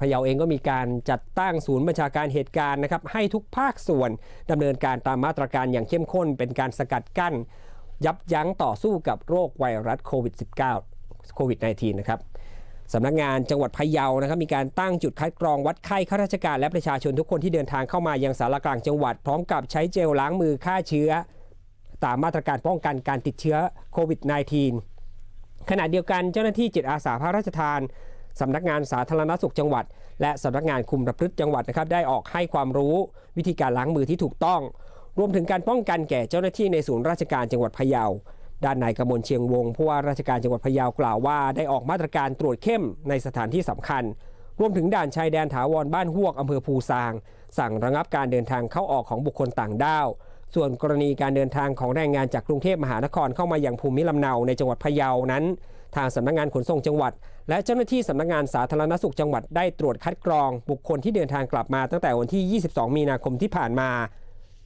พะเยาเองก็มีการจัดตั้งศูนย์บัญชาการเหตุการณ์นะครับให้ทุกภาคส่วนดำเนินการตามมาตรการอย่างเข้มข้น เป็นการสกัดกั้น ยับยั้งต่อสู้กับโรคไวรัสโควิด -19 โควิด -19 นะครับสำนักงานจังหวัดพะเยานะครับมีการตั้งจุดคัดกรองวัดไข้ข้าราชการและประชาชนทุกคนที่เดินทางเข้ามายังสารกลางจังหวัด พร้อมกับใช้เจลล้างมือฆ่าเชื้อ ตามมาตรการป้องกันการติดเชื้อโควิด -19 ขณะเดียวกันเจ้าหน้าที่จิตอาสาพระราชทาน สำนักงานสาธารณสุขจังหวัด และสำนักงานคุมประพฤติจังหวัดนะครับได้ออกให้ความรู้วิธีการล้างมือที่ถูกต้อง รวมถึงการป้องกันแก่เจ้าหน้าที่ในศูนย์ราชการจังหวัดพะเยาด้านนายกมลเชียงวงผู้ว่าราชการจังหวัดพะเยากล่าวว่าได้ออกมาตรการตรวจเข้มในสถานที่สำคัญ รวมถึงด่านชายแดนถาวรบ้านฮวกอำเภอภูซาง สั่งระงับการเดินทางเข้าออกของบุคคลต่างด้าว ส่วนกรณีการเดินทางของแรงงานจากกรุงเทพมหานครเข้ามาอย่างภูมิลำเนาในจังหวัดพะเยานั้น ทางสำนักงานขนส่งจังหวัด และเจ้าหน้าที่สำนักงานสาธารณสุขจังหวัดได้ตรวจคัดกรอง บุคคลที่เดินทางกลับมาตั้งแต่วันที่ 22 มีนาคมที่ผ่านมา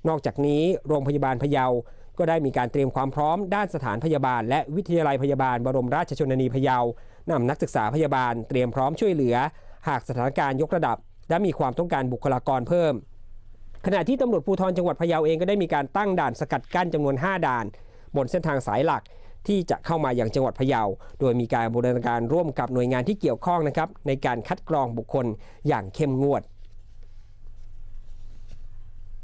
นอกจากนี้โรงพยาบาลพะเยา ก็ได้มีการเตรียมความพร้อมด้านสถานพยาบาล และวิทยาลัยพยาบาลบรมราชชนนีพะเยานำนักศึกษาพยาบาลเตรียมพร้อมช่วยเหลือ หากสถานการณ์ยกระดับ และมีความต้องการบุคลากรเพิ่ม ขณะที่ตำรวจภูธรจังหวัดพะเยาเองก็ได้มีการตั้งด่านสกัดกั้นจำนวน 5 ด่าน บนเส้นทางสายหลัก ที่จะเข้ามาอย่างจังหวัดพะเยา โดยมีการบูรณาการร่วมกับหน่วยงานที่เกี่ยวข้องนะครับในการคัดกรองบุคคลอย่างเข้มงวด